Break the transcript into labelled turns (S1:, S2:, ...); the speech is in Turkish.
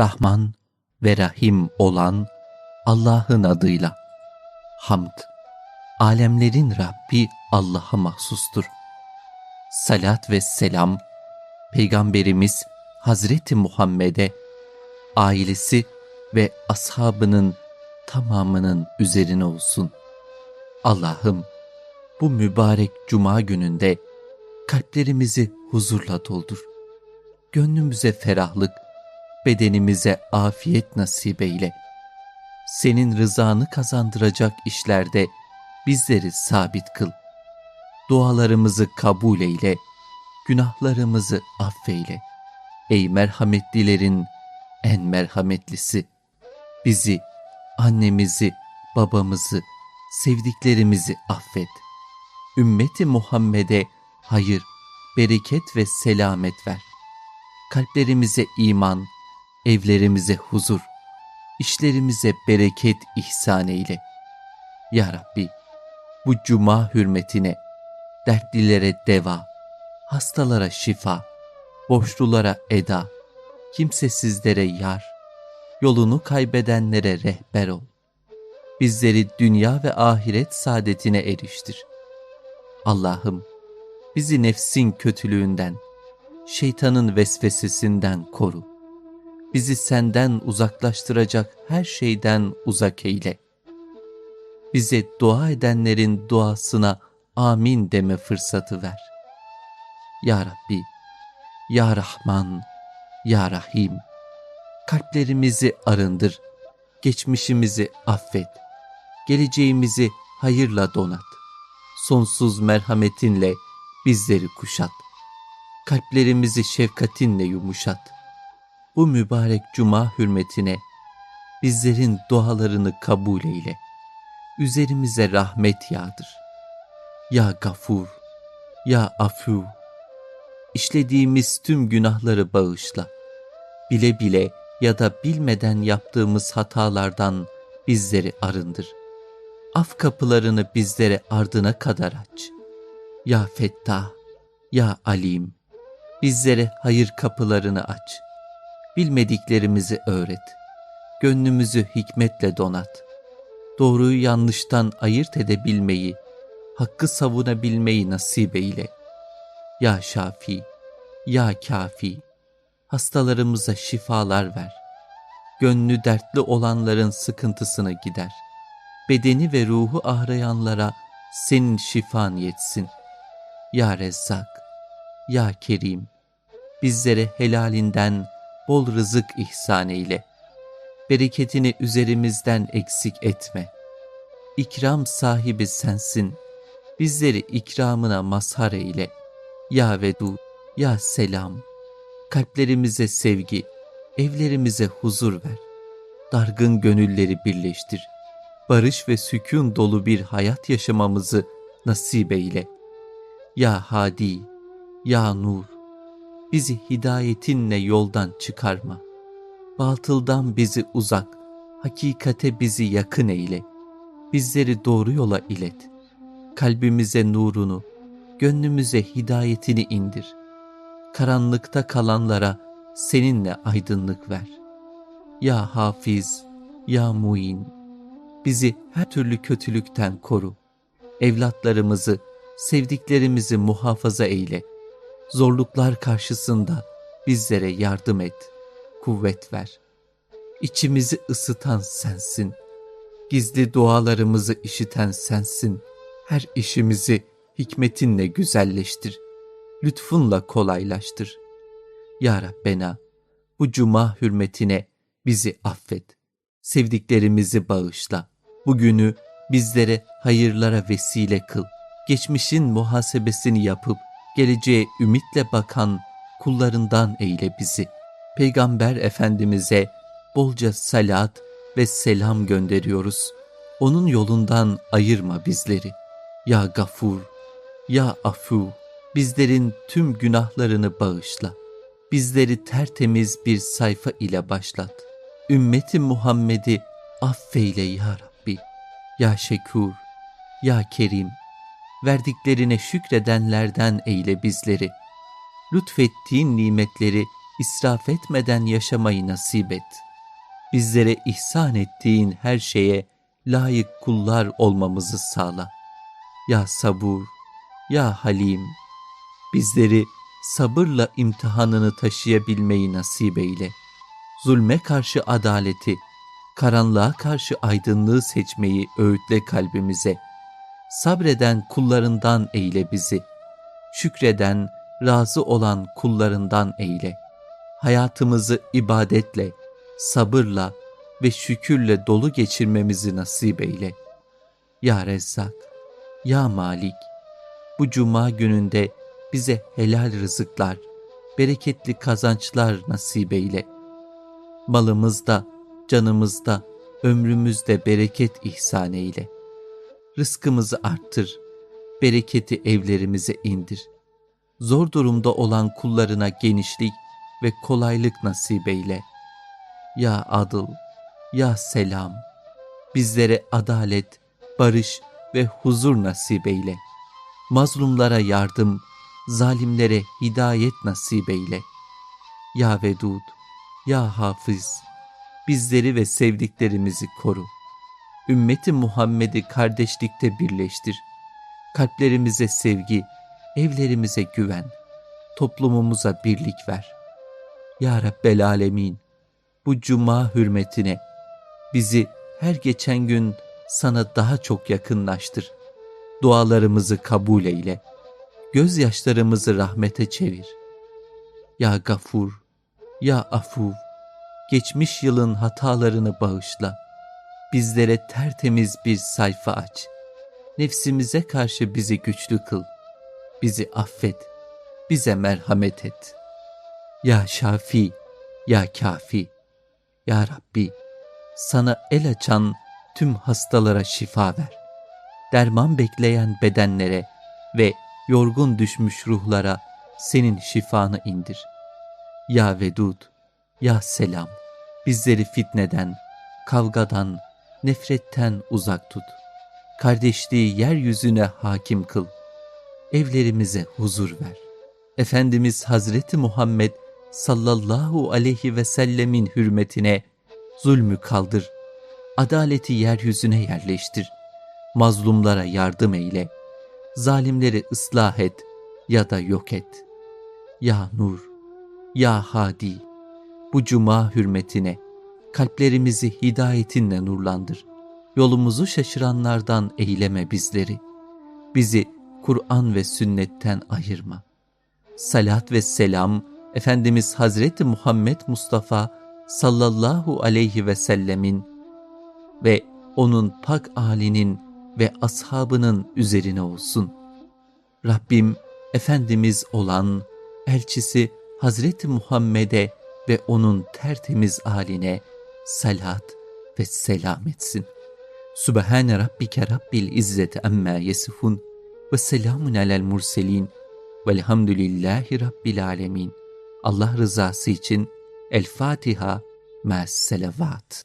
S1: Rahman ve Rahim olan Allah'ın adıyla. Hamd. Alemlerin Rabbi Allah'a mahsustur. Salat ve selam Peygamberimiz Hazreti Muhammed'e, ailesi ve ashabının tamamının üzerine olsun. Allah'ım bu mübarek cuma gününde kalplerimizi huzurla doldur. Gönlümüze ferahlık, bedenimize afiyet nasip eyle. Senin rızanı kazandıracak işlerde bizleri sabit kıl. Dualarımızı kabul eyle, günahlarımızı affeyle. Ey merhametlilerin en merhametlisi, bizi, annemizi, babamızı, sevdiklerimizi affet. Ümmeti Muhammed'e hayır, bereket ve selamet ver. Kalplerimize iman, evlerimize huzur, işlerimize bereket ihsan eyle. Ya Rabbi, bu cuma hürmetine, dertlilere deva, hastalara şifa, boşlulara eda, kimsesizlere yar, yolunu kaybedenlere rehber ol. Bizleri dünya ve ahiret saadetine eriştir. Allah'ım, bizi nefsin kötülüğünden, şeytanın vesvesesinden koru. Bizi senden uzaklaştıracak her şeyden uzak eyle. Bize dua edenlerin duasına amin deme fırsatı ver. Ya Rabbi, Ya Rahman, Ya Rahim, kalplerimizi arındır, geçmişimizi affet, geleceğimizi hayırla donat. Sonsuz merhametinle bizleri kuşat. Kalplerimizi şefkatinle yumuşat. Bu mübarek cuma hürmetine bizlerin dualarını kabul eyle. Üzerimize rahmet yağdır. Ya Gafur, Ya Afu, işlediğimiz tüm günahları bağışla. Bile bile ya da bilmeden yaptığımız hatalardan bizleri arındır. Af kapılarını bizlere ardına kadar aç. Ya Fettah, Ya Alim, bizlere hayır kapılarını aç. Bilmediklerimizi öğret. Gönlümüzü hikmetle donat. Doğruyu yanlıştan ayırt edebilmeyi, hakkı savunabilmeyi nasip eyle. Ya Şafi, Ya Kafi, hastalarımıza şifalar ver. Gönlü dertli olanların sıkıntısını gider. Bedeni ve ruhu ahrayanlara senin şifan yetsin. Ya Rezzak, Ya Kerim, bizlere helalinden bol rızık ihsan eyle. Bereketini üzerimizden eksik etme. İkram sahibi sensin. Bizleri ikramına mazhar eyle. Ya Vedud, Ya Selam, kalplerimize sevgi, evlerimize huzur ver. Dargın gönülleri birleştir. Barış ve sükun dolu bir hayat yaşamamızı nasip eyle. Ya Hadi, Ya Nur, bizi hidayetinle yoldan çıkarma. Batıldan bizi uzak, hakikate bizi yakın eyle. Bizleri doğru yola ilet. Kalbimize nurunu, gönlümüze hidayetini indir. Karanlıkta kalanlara seninle aydınlık ver. Ya Hafiz, Ya Muin, bizi her türlü kötülükten koru. Evlatlarımızı, sevdiklerimizi muhafaza eyle. Zorluklar karşısında bizlere yardım et, kuvvet ver. İçimizi ısıtan sensin. Gizli dualarımızı işiten sensin. Her işimizi hikmetinle güzelleştir. Lütfunla kolaylaştır. Ya Rabbena, bu cuma hürmetine bizi affet. Sevdiklerimizi bağışla. Bugünü bizlere hayırlara vesile kıl. Geçmişin muhasebesini yapıp geleceğe ümitle bakan kullarından eyle bizi. Peygamber Efendimiz'e bolca salat ve selam gönderiyoruz. Onun yolundan ayırma bizleri. Ya Gafur, Ya Afu, bizlerin tüm günahlarını bağışla. Bizleri tertemiz bir sayfa ile başlat. Ümmeti Muhammed'i affeyle ya Rabbi. Ya Şekur, Ya Kerim, verdiklerine şükredenlerden eyle bizleri. Lütfettiğin nimetleri israf etmeden yaşamayı nasip et. Bizlere ihsan ettiğin her şeye layık kullar olmamızı sağla. Ya sabur, ya halim, bizleri sabırla imtihanını taşıyabilmeyi nasip eyle. Zulme karşı adaleti, karanlığa karşı aydınlığı seçmeyi öğütle kalbimize. Sabreden kullarından eyle bizi. Şükreden, razı olan kullarından eyle. Hayatımızı ibadetle, sabırla ve şükürle dolu geçirmemizi nasip eyle. Ya Rezzak, Ya Malik, bu cuma gününde bize helal rızıklar, bereketli kazançlar nasip eyle. Malımızda, canımızda, ömrümüzde bereket ihsan eyle. Rızkımızı arttır, bereketi evlerimize indir. Zor durumda olan kullarına genişlik ve kolaylık nasip eyle. Ya adıl, ya selam, bizlere adalet, barış ve huzur nasip eyle. Mazlumlara yardım, zalimlere hidayet nasip eyle. Ya Vedud, Ya Hafız, bizleri ve sevdiklerimizi koru. Ümmeti Muhammed'i kardeşlikte birleştir. Kalplerimize sevgi, evlerimize güven, toplumumuza birlik ver. Ya Rabbel Alemin, bu cuma hürmetine bizi her geçen gün sana daha çok yakınlaştır. Dualarımızı kabul eyle. Gözyaşlarımızı rahmete çevir. Ya Gafur, Ya Afuv, geçmiş yılın hatalarını bağışla. Bizlere tertemiz bir sayfa aç. Nefsimize karşı bizi güçlü kıl. Bizi affet. Bize merhamet et. Ya Şafi, Ya Kafi, Ya Rabbi, sana el açan tüm hastalara şifa ver. Derman bekleyen bedenlere ve yorgun düşmüş ruhlara senin şifanı indir. Ya Vedud, Ya Selam, bizleri fitneden, kavgadan, nefretten uzak tut. Kardeşliği yeryüzüne hakim kıl. Evlerimize huzur ver. Efendimiz Hazreti Muhammed sallallahu aleyhi ve sellemin hürmetine zulmü kaldır. Adaleti yeryüzüne yerleştir. Mazlumlara yardım eyle. Zalimleri ıslah et ya da yok et. Ya Nur, Ya Hadi, bu cuma hürmetine kalplerimizi hidayetinle nurlandır. Yolumuzu şaşıranlardan eyleme bizleri. Bizi Kur'an ve sünnetten ayırma. Salat ve selam Efendimiz Hazreti Muhammed Mustafa sallallahu aleyhi ve sellemin ve onun pak alinin ve ashabının üzerine olsun. Rabbim Efendimiz olan elçisi Hazreti Muhammed'e ve onun tertemiz aline salat ve selam etsin. Sübhane Rabbike Rabbil İzzeti Amma Yesifun ve selamun alel murselin velhamdülillahi Rabbil Alemin. Allah rızası için El Fatiha Mes Selavat.